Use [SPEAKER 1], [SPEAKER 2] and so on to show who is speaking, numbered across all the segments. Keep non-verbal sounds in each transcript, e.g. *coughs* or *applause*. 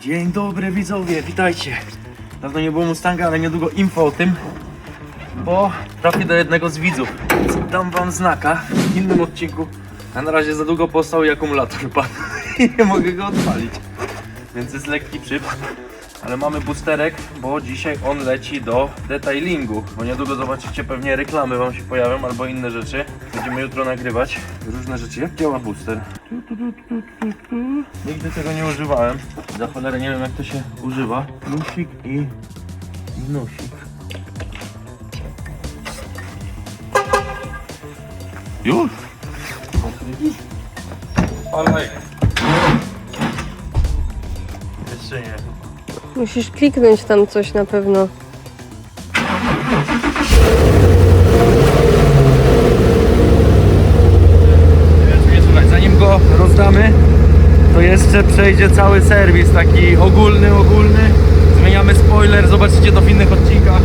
[SPEAKER 1] Dzień dobry widzowie, witajcie. Dawno nie było Mustanga, ale niedługo info o tym, bo trafię do jednego z widzów. Dam wam znaka w innym odcinku. A na razie za długo postał i akumulator *laughs* i nie mogę go odpalić. Więc jest lekki przypad. Ale mamy boosterek, bo dzisiaj on leci do detailingu. Bo niedługo zobaczycie pewnie reklamy wam się pojawią albo inne rzeczy. Będziemy jutro nagrywać różne rzeczy. Jak działa booster? Nigdy tego nie używałem. Za cholerę nie wiem jak to się używa. Plusik i minusik. Już? Ale Jeszcze nie.
[SPEAKER 2] Musisz kliknąć tam coś na pewno.
[SPEAKER 1] Zanim go rozdamy, to jeszcze przejdzie cały serwis, taki ogólny, ogólny. Zmieniamy spoiler, zobaczycie to w innych odcinkach.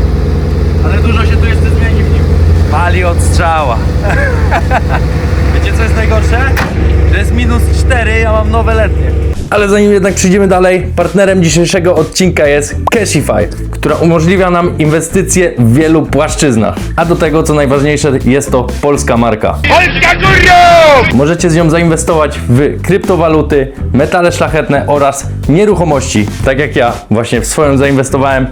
[SPEAKER 1] Ale dużo się tu jeszcze zmieni w nim. Pali od strzała. *laughs* Wiecie co jest najgorsze? Że jest minus 4, ja mam nowe letnie.
[SPEAKER 3] Ale zanim jednak przejdziemy dalej, partnerem dzisiejszego odcinka jest Cashify, która umożliwia nam inwestycje w wielu płaszczyznach. A do tego, co najważniejsze, jest to polska marka. Polska Możecie z nią zainwestować w kryptowaluty, metale szlachetne oraz nieruchomości. Tak jak ja właśnie w swoją zainwestowałem,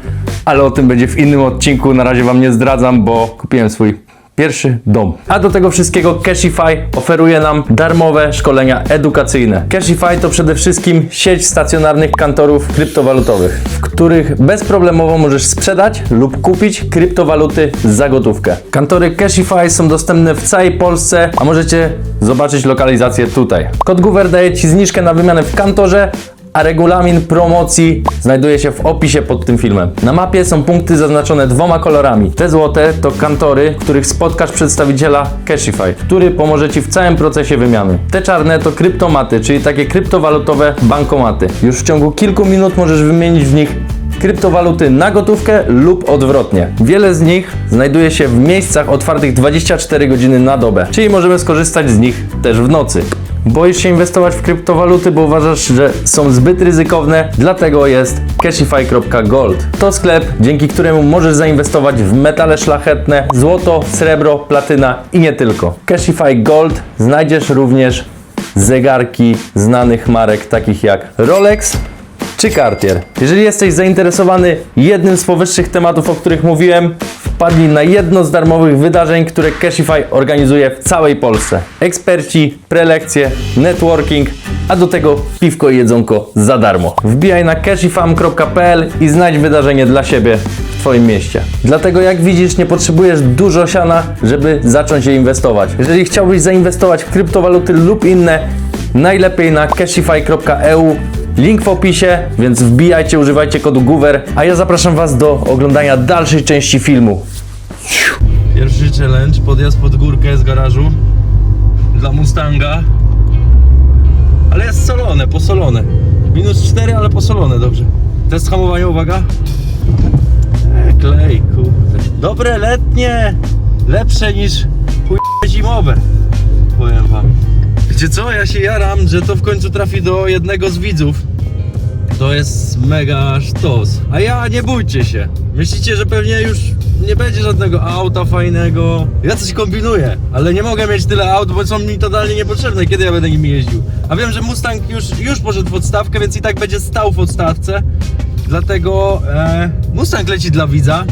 [SPEAKER 3] ale o tym będzie w innym odcinku. Na razie Wam nie zdradzam, bo kupiłem swój Pierwszy dom. A do tego wszystkiego Cashify oferuje nam darmowe szkolenia edukacyjne. Cashify to przede wszystkim sieć stacjonarnych kantorów kryptowalutowych, w których bezproblemowo możesz sprzedać lub kupić kryptowaluty za gotówkę. Kantory Cashify są dostępne w całej Polsce, a możecie zobaczyć lokalizację tutaj. Kod GUWER daje Ci zniżkę na wymianę w kantorze, a regulamin promocji znajduje się w opisie pod tym filmem. Na mapie są punkty zaznaczone dwoma kolorami. Te złote to kantory, w których spotkasz przedstawiciela Cashify, który pomoże Ci w całym procesie wymiany. Te czarne to kryptomaty, czyli takie kryptowalutowe bankomaty. Już w ciągu kilku minut możesz wymienić w nich kryptowaluty na gotówkę lub odwrotnie. Wiele z nich znajduje się w miejscach otwartych 24 godziny na dobę, czyli możemy skorzystać z nich też w nocy. Boisz się inwestować w kryptowaluty, bo uważasz, że są zbyt ryzykowne, dlatego jest cashify.gold. To sklep, dzięki któremu możesz zainwestować w metale szlachetne, złoto, srebro, platyna i nie tylko. Cashify Gold znajdziesz również zegarki znanych marek takich jak Rolex, czy Cartier. Jeżeli jesteś zainteresowany jednym z powyższych tematów, o których mówiłem, wpadnij na jedno z darmowych wydarzeń, które Cashify organizuje w całej Polsce. Eksperci, prelekcje, networking, a do tego piwko i jedzonko za darmo. Wbijaj na cashifam.pl i znajdź wydarzenie dla siebie w Twoim mieście. Dlatego jak widzisz, nie potrzebujesz dużo siana, żeby zacząć je inwestować. Jeżeli chciałbyś zainwestować w kryptowaluty lub inne, najlepiej na cashify.eu Link w opisie, więc wbijajcie, używajcie kodu GUWER, a ja zapraszam Was do oglądania dalszej części filmu.
[SPEAKER 1] Pierwszy challenge, podjazd pod górkę z garażu dla Mustanga. Ale jest solone, posolone. Minus 4, ale posolone, dobrze. Test hamowania, uwaga. E, klej, kurde. Dobre letnie, lepsze niż zimowe. Powiem wam. Wiecie co, ja się jaram, że to w końcu trafi do jednego z widzów. To jest mega sztos. A ja nie bójcie się. Myślicie, że pewnie już nie będzie żadnego auta fajnego. Ja coś kombinuję, ale nie mogę mieć tyle aut, bo są mi totalnie niepotrzebne, kiedy ja będę nimi jeździł. A wiem, że Mustang już, już poszedł w odstawkę, więc i tak będzie stał w odstawce. Dlatego e, Mustang leci dla widza.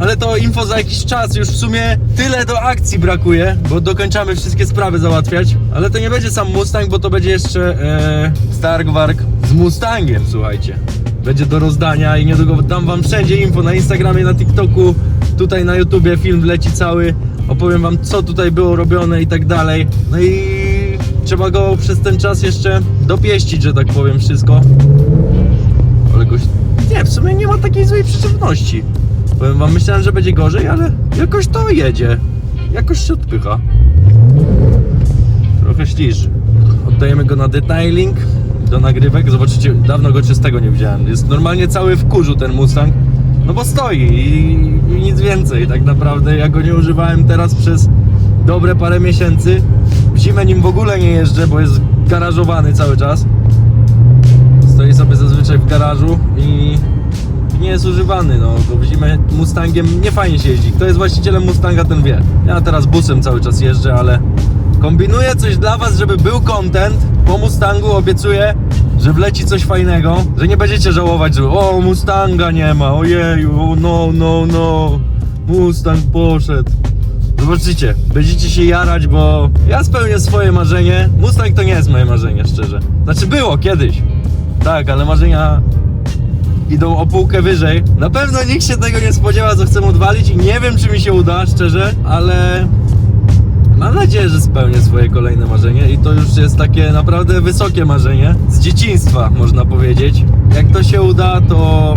[SPEAKER 1] Ale to info za jakiś czas, już w sumie tyle do akcji brakuje, bo dokończamy wszystkie sprawy załatwiać. Ale to nie będzie sam Mustang, bo to będzie jeszcze e, Starkwark z Mustangiem, słuchajcie. Będzie do rozdania i niedługo dam wam wszędzie info na Instagramie, na TikToku, tutaj na YouTubie film wleci cały. Opowiem wam co tutaj było robione i tak dalej. No i trzeba go przez ten czas jeszcze dopieścić, że tak powiem wszystko. Ale goś... Nie, w sumie nie ma takiej złej przyczepności. Powiem wam, myślałem, że będzie gorzej, ale jakoś to jedzie. Jakoś się odpycha. Trochę śliży. Oddajemy go na detailing do nagrywek. Zobaczycie, dawno go czystego nie widziałem. Jest normalnie cały w kurzu ten Mustang. No bo stoi i, i nic więcej. Tak naprawdę ja go nie używałem teraz przez dobre parę miesięcy. W zimę nim w ogóle nie jeżdżę, bo jest garażowany cały czas. Stoi sobie zazwyczaj zazwyczaj w garażu i nie jest używany, no w zimę Mustangiem nie fajnie się jeździ. Kto jest właścicielem Mustanga, ten wie. Ja teraz busem cały czas jeżdżę, ale kombinuję coś dla was, żeby był content. Po Mustangu obiecuję, że wleci coś fajnego, że nie będziecie żałować, że o Mustanga nie ma, ojeju, o, no, no, no, Mustang poszedł. Zobaczycie, będziecie się jarać, bo ja spełnię swoje marzenie. Mustang to nie jest moje marzenie, szczerze. Znaczy było kiedyś. Tak, ale marzenia idą o półkę wyżej. Na pewno nikt się tego nie spodziewa, co chcę odwalić i nie wiem, czy mi się uda, szczerze, ale mam nadzieję, że spełnię swoje kolejne marzenie i to już jest takie naprawdę wysokie marzenie. Z dzieciństwa, można powiedzieć. Jak to się uda, to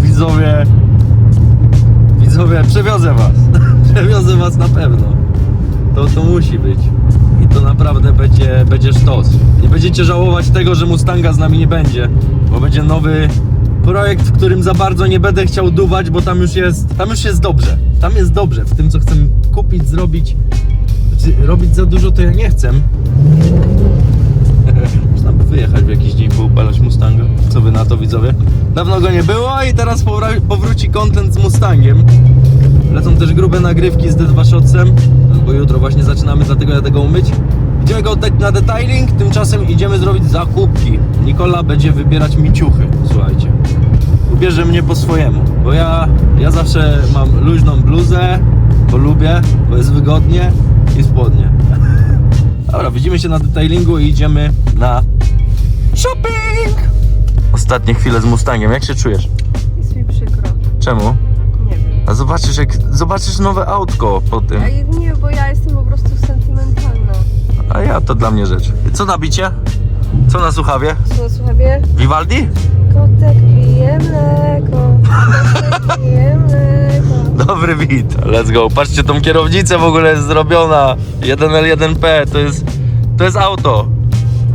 [SPEAKER 1] widzowie, widzowie, przewiozę was. *laughs* przewiozę was na pewno. To, to musi być. I to naprawdę będzie, będzie sztos. Nie będziecie żałować tego, że Mustanga z nami nie będzie, bo będzie nowy projekt, w którym za bardzo nie będę chciał duwać, bo tam już jest, tam już jest dobrze. Tam jest dobrze w tym, co chcę kupić, zrobić. Znaczy, robić za dużo to ja nie chcę. *laughs* Można by wyjechać w jakiś dzień, poupalać Mustanga. Co wy na to widzowie? Dawno go nie było i teraz powróci content z Mustangiem. Lecą też grube nagrywki z D2 Shotsem, bo jutro właśnie zaczynamy, dlatego jadę go umyć. Idziemy go oddać na detailing, tymczasem idziemy zrobić zakupki. Nikola będzie wybierać mi ciuchy, słuchajcie. Ubierze mnie po swojemu, bo ja, ja zawsze mam luźną bluzę, bo lubię, bo jest wygodnie i spodnie. *laughs* Dobra, widzimy się na detailingu i idziemy na shopping! Ostatnie chwile z Mustangiem, jak się czujesz?
[SPEAKER 2] Jest mi przykro.
[SPEAKER 1] Czemu?
[SPEAKER 2] Nie wiem.
[SPEAKER 1] A zobaczysz, jak zobaczysz nowe autko po tym.
[SPEAKER 2] A nie, bo ja jestem po prostu sentymentalna.
[SPEAKER 1] A ja to dla mnie rzecz. Co na bicie? Co na słuchawie?
[SPEAKER 2] Co, słuchaj,
[SPEAKER 1] Vivaldi?
[SPEAKER 2] kotek pije mleko, kotek pije mleko. *laughs*
[SPEAKER 1] Dobry beat. Let's go. Patrzcie, tą kierownicę w ogóle jest zrobiona. 1L1P to jest, to jest auto,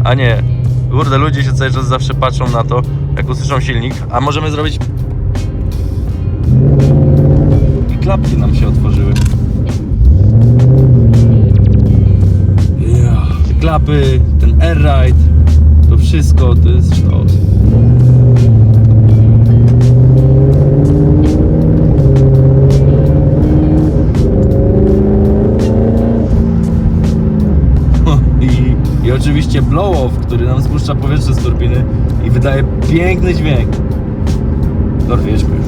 [SPEAKER 1] a nie. Kurde, ludzie się cały czas zawsze patrzą na to, jak usłyszą silnik. A możemy zrobić... I klapki nam się otworzyły. Klapy, ten air-ride, to wszystko to jest sztos. *laughs* I, I oczywiście blow-off, który nam spuszcza powietrze z turbiny i wydaje piękny dźwięk. Dorwiedźmy już.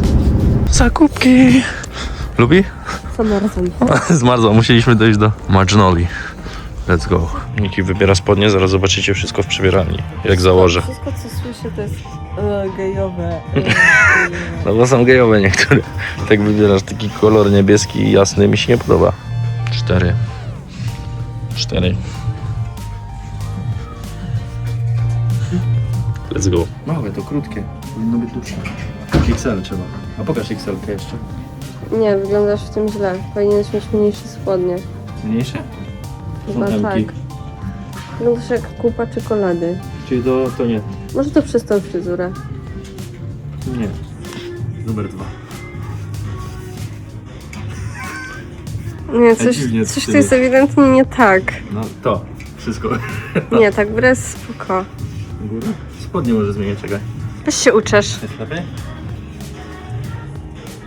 [SPEAKER 1] Zakupki! Lubi?
[SPEAKER 2] Zamarzam. *laughs*
[SPEAKER 1] Zmarzła, musieliśmy dojść do Marginoli. Let's go. Miki wybiera spodnie, zaraz zobaczycie wszystko w przebieralni, jak założę.
[SPEAKER 2] Wszystko, co słyszę, to jest e, gejowe. *laughs*
[SPEAKER 1] No bo są gejowe niektóre. Tak wybierasz taki kolor niebieski i jasny, mi się nie podoba. Cztery. Cztery. Let's go.
[SPEAKER 3] Małe, to krótkie. Powinno być dłuższe. XL trzeba. A pokaż XL jeszcze.
[SPEAKER 2] Nie, wyglądasz w tym źle. Powinieneś mieć mniejsze spodnie.
[SPEAKER 3] Mniejsze?
[SPEAKER 2] Chyba
[SPEAKER 3] Są
[SPEAKER 2] tak. Jak kupa czekolady.
[SPEAKER 3] Czyli to, to nie.
[SPEAKER 2] Może to przez tą fryzurę.
[SPEAKER 3] Nie. Numer dwa.
[SPEAKER 2] Nie, coś,
[SPEAKER 3] dziwnie
[SPEAKER 2] coś
[SPEAKER 3] ty
[SPEAKER 2] tu jest ewidentnie nie tak.
[SPEAKER 3] No to. Wszystko. *laughs*
[SPEAKER 2] Nie, tak wraz spoko.
[SPEAKER 3] Górę? Spodnie może zmienić, czekaj.
[SPEAKER 2] Weź się uczesz.
[SPEAKER 3] Jest lepiej?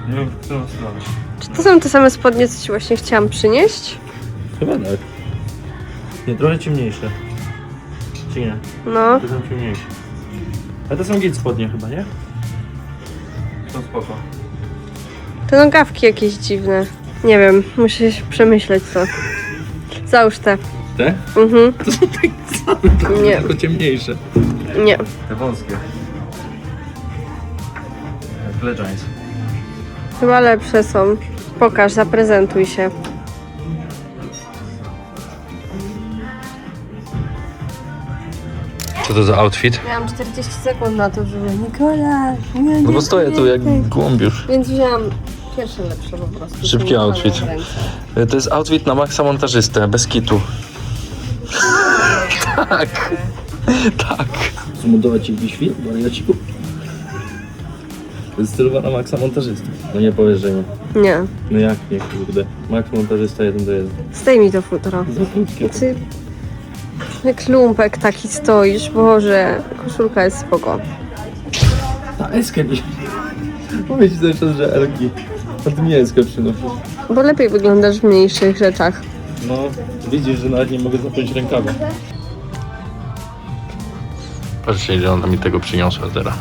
[SPEAKER 3] Nie wiem, w którą stronę.
[SPEAKER 2] Czy to są te same spodnie, co ci właśnie chciałam przynieść?
[SPEAKER 3] Chyba tak. Nie, trochę ciemniejsze. Czy nie?
[SPEAKER 2] No.
[SPEAKER 3] To są ciemniejsze. A to są git spodnie chyba, nie? Są spoko.
[SPEAKER 2] Te nogawki jakieś dziwne. Nie wiem, muszę się przemyśleć to. Załóż te.
[SPEAKER 3] Te?
[SPEAKER 2] Mhm.
[SPEAKER 3] To są takie same,
[SPEAKER 2] Nie.
[SPEAKER 3] tylko ciemniejsze.
[SPEAKER 2] Nie.
[SPEAKER 3] Te wąskie. Jak Legends.
[SPEAKER 2] Chyba lepsze są. Pokaż, zaprezentuj się.
[SPEAKER 1] Co to za outfit?
[SPEAKER 2] Miałam 40 sekund na to, żeby Nikola.
[SPEAKER 1] No bo stoję tu jak głąbiusz.
[SPEAKER 2] Więc wzięłam pierwsze lepsze po prostu.
[SPEAKER 1] Szybki outfit.
[SPEAKER 2] ręce.
[SPEAKER 1] To jest outfit na maksa montażystę, bez kitu. *laughs* tak. tak.
[SPEAKER 3] Zmontować ci jakiś film, wariaciku?
[SPEAKER 1] To jest stylowa na maksa montażystę.
[SPEAKER 3] No nie powiesz, że nie.
[SPEAKER 2] Nie.
[SPEAKER 3] No jak nie, kurde. Max montażysta jeden do jeden.
[SPEAKER 2] Zdejmij to futro.
[SPEAKER 3] Za krótkie.
[SPEAKER 2] Ty jak lumpek taki stoisz, Boże, koszulka jest spoko.
[SPEAKER 1] A, eskę mi. Mówię ci cały czas, że Elki. A ty mi eskę przynosisz.
[SPEAKER 2] Bo lepiej wyglądasz w mniejszych rzeczach.
[SPEAKER 1] No, widzisz, że nawet nie mogę zapiąć rękawa. Patrzcie, ile ona mi tego przyniosła teraz.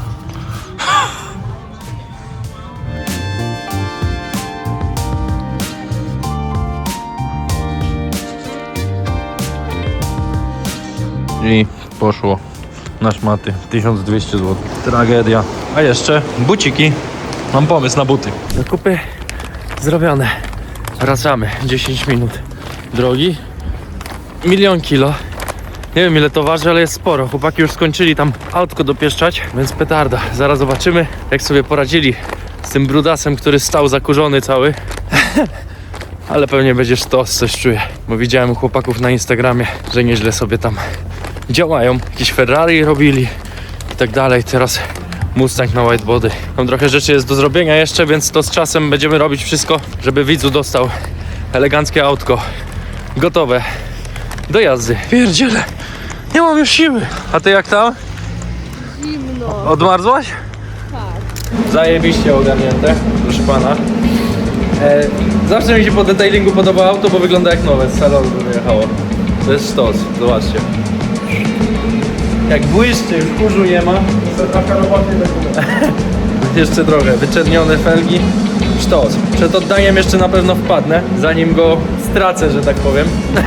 [SPEAKER 1] I poszło na szmaty. 1200 zł. Tragedia. A jeszcze buciki. Mam pomysł na buty. Zakupy zrobione. Wracamy. 10 minut drogi. Milion kilo. Nie wiem ile to waży, ale jest sporo. Chłopaki już skończyli tam autko dopieszczać, więc petarda. Zaraz zobaczymy, jak sobie poradzili z tym brudasem, który stał zakurzony cały. *laughs* ale pewnie będzie sztos, coś czuję. Bo widziałem u chłopaków na Instagramie, że nieźle sobie tam działają. Jakieś Ferrari robili i tak dalej. Teraz Mustang na whitebody. Tam trochę rzeczy jest do zrobienia jeszcze, więc to z czasem będziemy robić wszystko, żeby widzu dostał eleganckie autko. Gotowe do jazdy. Pierdziele, nie mam już siły. A ty jak tam?
[SPEAKER 2] Zimno.
[SPEAKER 1] Odmarzłaś? Tak. Zajebiście ogarnięte, proszę pana. E, zawsze mi się po detailingu podoba auto, bo wygląda jak nowe, z salonu by wyjechało. To jest sztos, zobaczcie. Jak błyszczy, już kurzu nie ma. *laughs* jeszcze trochę, wyczernione felgi, sztos. Przed oddaniem jeszcze na pewno wpadnę, zanim go stracę, że tak powiem. *laughs*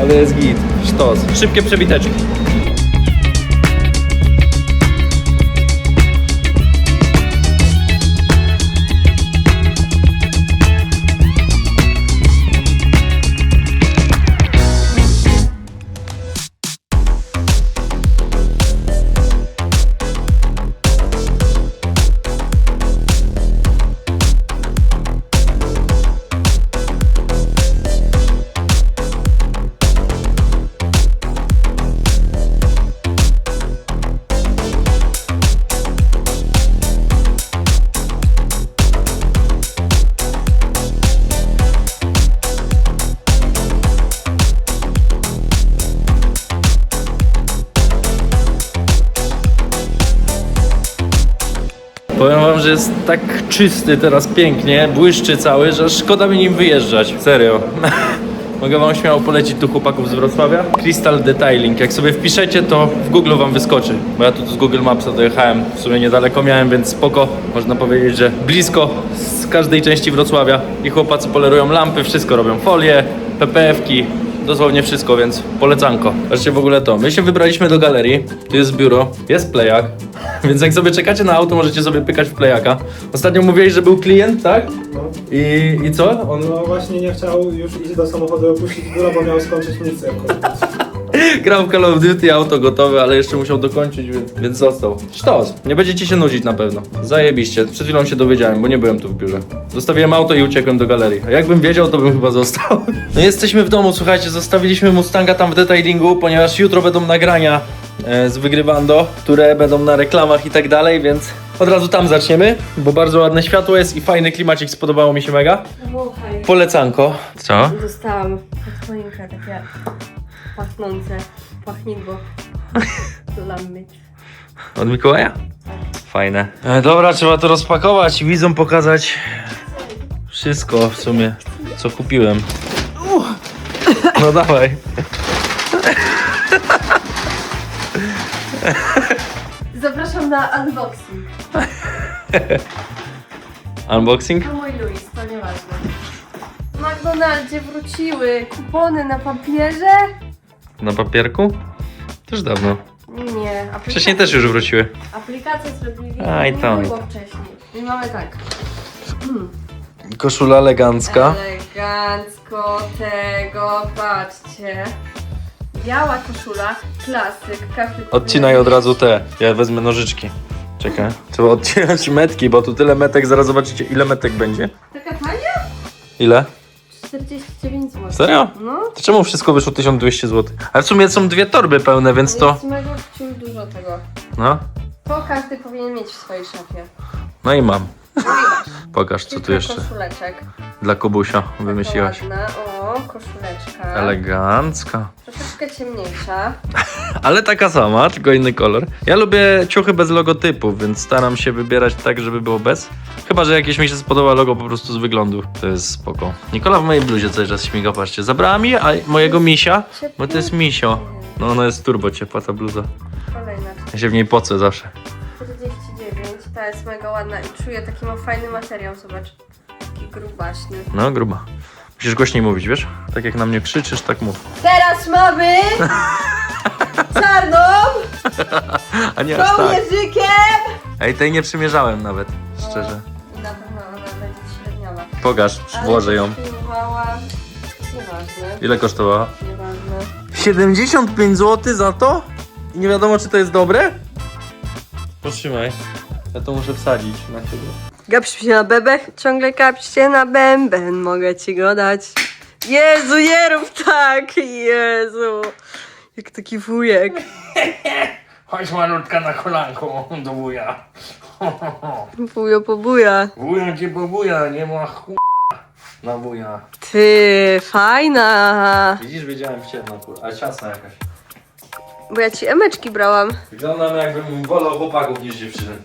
[SPEAKER 1] Ale jest git, sztos. Szybkie przebiteczki. Że jest tak czysty teraz pięknie, błyszczy cały, że szkoda mi nim wyjeżdżać. Serio. *laughs* Mogę wam śmiało polecić tu chłopaków z Wrocławia. Crystal Detailing. Jak sobie wpiszecie, to w Google wam wyskoczy. Bo ja tu z Google Mapsa dojechałem. W sumie niedaleko miałem, więc spoko. Można powiedzieć, że blisko z każdej części Wrocławia. I chłopacy polerują lampy, wszystko robią. Folie, PPF-ki, dosłownie wszystko, więc polecanko. Patrzcie w ogóle to. My się wybraliśmy do galerii. Tu jest biuro, jest plejak. *laughs* Więc jak sobie czekacie na auto, możecie sobie pykać w plejaka. Ostatnio mówiłeś, że był klient, tak? I, I co? On
[SPEAKER 4] No właśnie nie chciał już iść do samochodu opuścić biuro, bo miał skończyć misję. *laughs*
[SPEAKER 1] grał w Call of Duty, auto gotowe, ale jeszcze musiał dokończyć, więc, więc został. Sztos. Nie będziecie się nudzić na pewno. Zajebiście. Przed chwilą się dowiedziałem, bo nie byłem tu w biurze. Zostawiłem auto i uciekłem do galerii. A jakbym wiedział, to bym chyba został. *laughs* No jesteśmy w domu, słuchajcie, zostawiliśmy Mustanga tam w detailingu, ponieważ jutro będą nagrania e, z wygrywando, które będą na reklamach i tak dalej, więc od razu tam zaczniemy, bo bardzo ładne światło jest i fajny klimacik, spodobało mi się mega.
[SPEAKER 2] Wąchaj.
[SPEAKER 1] Polecanko. Co?
[SPEAKER 2] Dostałam od choinka takie pachnące pachnidło. Lamy.
[SPEAKER 1] Od Mikołaja? Fajne. E, dobra, trzeba to rozpakować i widzom pokazać wszystko w sumie, co kupiłem. No dawaj.
[SPEAKER 2] Zapraszam na unboxing.
[SPEAKER 1] Unboxing?
[SPEAKER 2] To mój Louis, to nieważne. W McDonaldzie wróciły kupony na papierze?
[SPEAKER 1] Na papierku? Też dawno.
[SPEAKER 2] Nie, aplikacja,
[SPEAKER 1] Wcześniej też już wróciły.
[SPEAKER 2] aplikację zrobili
[SPEAKER 1] Aj, tam.
[SPEAKER 2] niedługo wcześniej. I mamy tak.
[SPEAKER 1] Koszula elegancka.
[SPEAKER 2] Elegancko tego, patrzcie. Biała koszula, klasyk, każdy
[SPEAKER 1] Odcinaj od razu te. Ja wezmę nożyczki. Czekaj. Trzeba odcinać metki, bo tu tyle metek, zaraz zobaczycie ile metek będzie.
[SPEAKER 2] Taka tania?
[SPEAKER 1] Ile?
[SPEAKER 2] 49 zł.
[SPEAKER 1] Serio?
[SPEAKER 2] No.
[SPEAKER 1] To czemu wszystko wyszło 1200 zł? Ale w sumie są dwie torby pełne, więc to...
[SPEAKER 2] Jest mega wciul dużo tego.
[SPEAKER 1] No.
[SPEAKER 2] To każdy powinien mieć w swojej szafie.
[SPEAKER 1] No i mam. Pokaż co tu jeszcze
[SPEAKER 2] koszuleczek.
[SPEAKER 1] dla Kubusia wymyśliłaś.
[SPEAKER 2] Ładna, o. koszuleczka.
[SPEAKER 1] Elegancka.
[SPEAKER 2] Troszeczkę ciemniejsza. *laughs*
[SPEAKER 1] Ale taka sama, tylko inny kolor. Ja lubię ciuchy bez logotypów, więc staram się wybierać tak, żeby było bez. Chyba, że jakieś mi się spodoba logo po prostu z wyglądu. To jest spoko. Nikola w mojej bluzie cały czas śmiga, patrzcie. Zabrała mi a mojego misia, bo to jest misio. No ona jest turbo ciepła ta bluza.
[SPEAKER 2] Kolejna.
[SPEAKER 1] Ja się w niej pocę zawsze.
[SPEAKER 2] 49. Ta jest mega ładna i czuję taki ma fajny materiał, zobacz. Taki grubaśny.
[SPEAKER 1] No, gruba. Musisz głośniej mówić, wiesz? Tak jak na mnie krzyczysz, tak mów.
[SPEAKER 2] Teraz mamy *laughs* czarną
[SPEAKER 1] A nie aż tak.
[SPEAKER 2] kołnierzykiem.
[SPEAKER 1] Ej, tej nie przymierzałem nawet, szczerze.
[SPEAKER 2] I na pewno ona będzie średniowa.
[SPEAKER 1] Pokaż,
[SPEAKER 2] Ale
[SPEAKER 1] włożę ją.
[SPEAKER 2] Nieważne,
[SPEAKER 1] Ile kosztowała?
[SPEAKER 2] nieważne.
[SPEAKER 1] 75 zł za to? I nie wiadomo, czy to jest dobre? Potrzymaj. Ja to muszę wsadzić na chwilę.
[SPEAKER 2] Gapisz się na bebech, ciągle gapisz się na bęben, mogę ci go dać. Jezu, nie rób tak, Jezu. Jak taki wujek. *laughs*
[SPEAKER 1] Chodź malutka na kolanko *laughs* do wuja. *laughs*
[SPEAKER 2] Wujo pobuja.
[SPEAKER 1] Wuja cię pobuja, nie ma ch... na wuja.
[SPEAKER 2] Ty, fajna.
[SPEAKER 1] Widzisz, wiedziałem w ciemno, kur... ale ciasna jakaś.
[SPEAKER 2] Bo ja ci emeczki brałam,
[SPEAKER 1] Wyglądam jakbym wolał chłopaków niż dziewczyny.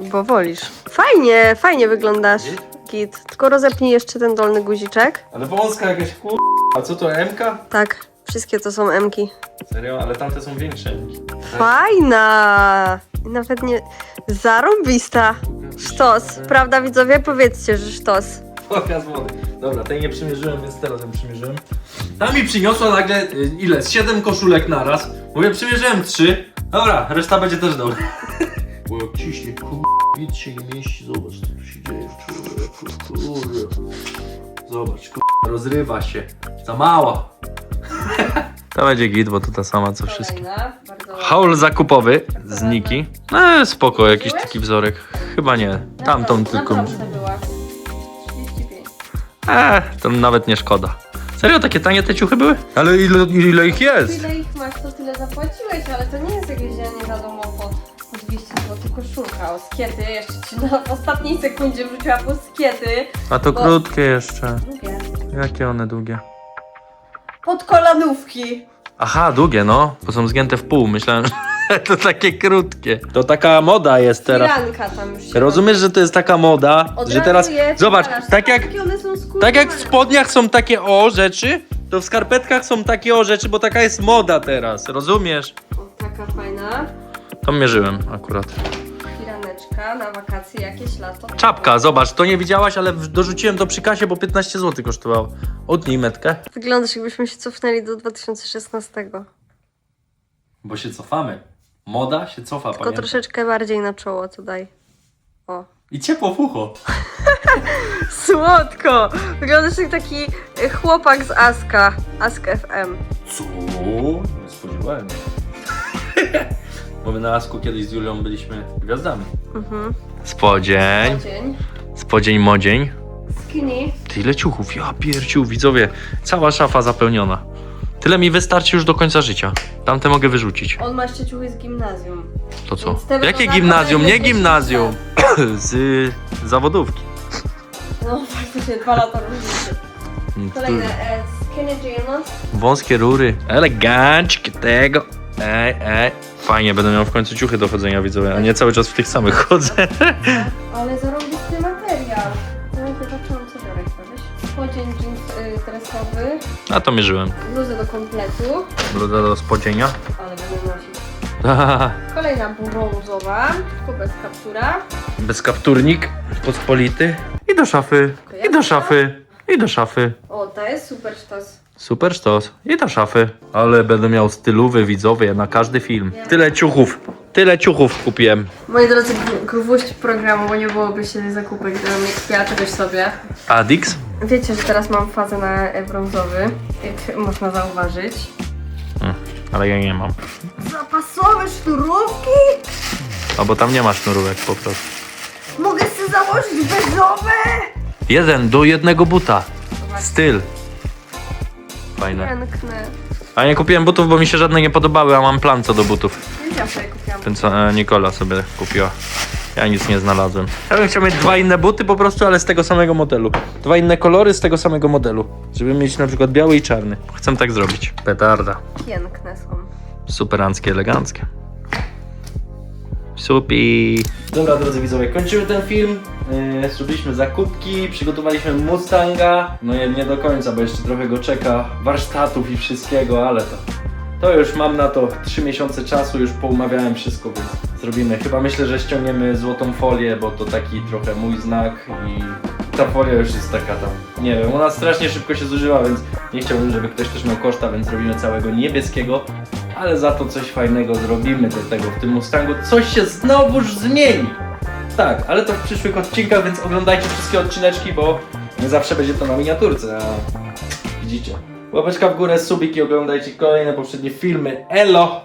[SPEAKER 2] Bo wolisz. Fajnie, fajnie wyglądasz. Git. Tylko rozepnij jeszcze ten dolny guziczek.
[SPEAKER 1] Ale wąska jakaś kur... A co to, MK?
[SPEAKER 2] Tak, wszystkie to są emki.
[SPEAKER 1] Serio? Ale tamte są większe.
[SPEAKER 2] Fajna. Nawet nie... Zarąbista. Sztos. Prawda widzowie? Powiedzcie, że sztos.
[SPEAKER 1] Pokaz wody. Dobra, tej nie przymierzyłem, więc teraz ją przymierzyłem. Ta mi przyniosła nagle, y, ile? Z 7 koszulek naraz. Mówię, przymierzyłem 3. Dobra, reszta będzie też dobra. Bo jak ciśnie, kurde, się nie mieści, zobacz co tu się dzieje w człowieku, kurde. Zobacz, kurde, rozrywa się. Za mała. To będzie git, bo to ta sama co wszystkie.
[SPEAKER 2] Kolejna, bardzo ładna.
[SPEAKER 1] Haul zakupowy z Niki. No spoko, jakiś taki wzorek. Chyba nie. Tamtą
[SPEAKER 2] Na
[SPEAKER 1] tylko.
[SPEAKER 2] promce była. 35.
[SPEAKER 1] Eee, to nawet nie szkoda. Serio, takie tanie te ciuchy były? Ale ile, ile ich jest?
[SPEAKER 2] Tyle ich masz, to tyle zapłaciłeś, ale to nie jest jakieś ja nie wiadomo po, po 200 zł koszulka. O skiety, jeszcze ci na w ostatniej sekundzie wrzuciła po skiety.
[SPEAKER 1] A to
[SPEAKER 2] Bo-
[SPEAKER 1] krótkie jeszcze.
[SPEAKER 2] Długie.
[SPEAKER 1] Jakie one długie?
[SPEAKER 2] Pod kolanówki.
[SPEAKER 1] Aha, długie no, bo są zgięte w pół. Myślałem, *laughs* że to takie krótkie. To taka moda jest teraz.
[SPEAKER 2] Firanka tam już się
[SPEAKER 1] Rozumiesz, że to jest taka moda,
[SPEAKER 2] Od
[SPEAKER 1] że
[SPEAKER 2] razu
[SPEAKER 1] teraz...
[SPEAKER 2] je
[SPEAKER 1] Zobacz,
[SPEAKER 2] wywalasz.
[SPEAKER 1] tak jak,
[SPEAKER 2] Jakie one są
[SPEAKER 1] tak jak w spodniach są takie o rzeczy, to w skarpetkach są takie o rzeczy, bo taka jest moda teraz, rozumiesz?
[SPEAKER 2] O, taka fajna.
[SPEAKER 1] To mierzyłem akurat.
[SPEAKER 2] Firaneczka na wakacje jakieś lato.
[SPEAKER 1] Czapka, zobacz, to nie widziałaś, ale w- dorzuciłem to przy kasie, bo 15 zł kosztowało. Utnij metkę.
[SPEAKER 2] Wyglądasz jakbyśmy się cofnęli do 2016.
[SPEAKER 1] Bo się cofamy. Moda się cofa,
[SPEAKER 2] Tylko troszeczkę bardziej na czoło to daj. O.
[SPEAKER 1] I ciepło w ucho. *laughs*
[SPEAKER 2] Słodko! Wyglądasz jak taki y, chłopak z Aska. Ask FM.
[SPEAKER 1] Co? Nie spodziewałem się. *laughs* Bo my na Asku kiedyś z Julią byliśmy gwiazdami.
[SPEAKER 2] Mhm.
[SPEAKER 1] Spodzień.
[SPEAKER 2] Dzień.
[SPEAKER 1] Spodzień, modzień.
[SPEAKER 2] Skinny.
[SPEAKER 1] Tyle ciuchów, ja pierciu, widzowie. Cała szafa zapełniona. Tyle mi wystarczy już do końca życia. Tamte mogę wyrzucić.
[SPEAKER 2] On ma jeszcze ciuchy z gimnazjum.
[SPEAKER 1] To co?
[SPEAKER 2] Więc te
[SPEAKER 1] Jakie gimnazjum? Nie gimnazjum. *coughs* Z y, zawodówki.
[SPEAKER 2] No faktycznie dwa lata różnicy. Kolejne e, skinny jeans.
[SPEAKER 1] Wąskie rury. Eleganckie tego. Ej, ej. Fajnie, będę miał w końcu ciuchy do chodzenia, widzowie, a nie cały czas w tych samych chodzę. *laughs*
[SPEAKER 2] Ale zarąbisty materiał. No zobaczyłam co biorę chyba, wiesz? Spodzień jeans y, dresowy.
[SPEAKER 1] A to mierzyłem.
[SPEAKER 2] Bluzę do kompletu.
[SPEAKER 1] Bruda do spodzienia.
[SPEAKER 2] Ale będę nosić. *laughs* Kolejna brązowa, tylko bez kaptura.
[SPEAKER 1] Bezkapturnik, pospolity. I do szafy, i do szafy, i do szafy.
[SPEAKER 2] O, ta jest super sztos.
[SPEAKER 1] Super sztos. I do szafy. Ale będę miał stylowy widzowie na każdy film. Tyle ciuchów. Tyle ciuchów kupiłem.
[SPEAKER 2] Moi drodzy, gwóźdź programu, bo nie byłoby się zakupy, gdybym nie kupiła czegoś sobie.
[SPEAKER 1] Adix?
[SPEAKER 2] Wiecie, że teraz mam fazę na e, brązowy, jak można zauważyć.
[SPEAKER 1] Hmm, ale ja nie mam.
[SPEAKER 2] Zapasowe sznurówki?
[SPEAKER 1] A bo tam nie ma sznurówek po prostu.
[SPEAKER 2] Mogę sobie założyć beżowe?
[SPEAKER 1] Jeden do jednego buta. Styl. Fajne.
[SPEAKER 2] Piękne.
[SPEAKER 1] A nie kupiłem butów, bo mi się żadne nie podobały, a mam plan co do butów.
[SPEAKER 2] Ja sobie kupiłam.
[SPEAKER 1] Ten co e, Nikola sobie kupiła. Ja nic nie znalazłem. Ja bym chciał mieć dwa inne buty po prostu, ale z tego samego modelu. Dwa inne kolory z tego samego modelu. Żeby mieć na przykład biały i czarny. Chcę tak zrobić. Petarda.
[SPEAKER 2] Piękne są.
[SPEAKER 1] Superanckie, eleganckie. Supi. Dobra, drodzy widzowie, kończymy ten film. Yy, zrobiliśmy zakupki, przygotowaliśmy Mustanga. No nie, nie do końca, bo jeszcze trochę go czeka warsztatów i wszystkiego, ale to. To już mam na to 3 miesiące czasu, już poumawiałem wszystko, więc zrobimy. Chyba myślę, że ściągniemy złotą folię, bo to taki trochę mój znak i ta folia już jest taka tam. Nie wiem, ona strasznie szybko się zużywa, więc nie chciałbym, żeby ktoś też miał koszta, więc zrobimy całego niebieskiego. Ale za to coś fajnego zrobimy do tego w tym Mustangu. Coś się znowuż zmieni. Tak, ale to w przyszłych odcinkach, więc oglądajcie wszystkie odcineczki, bo nie zawsze będzie to na miniaturce, a widzicie. Łapeczka w górę, subik i oglądajcie kolejne poprzednie filmy. Elo!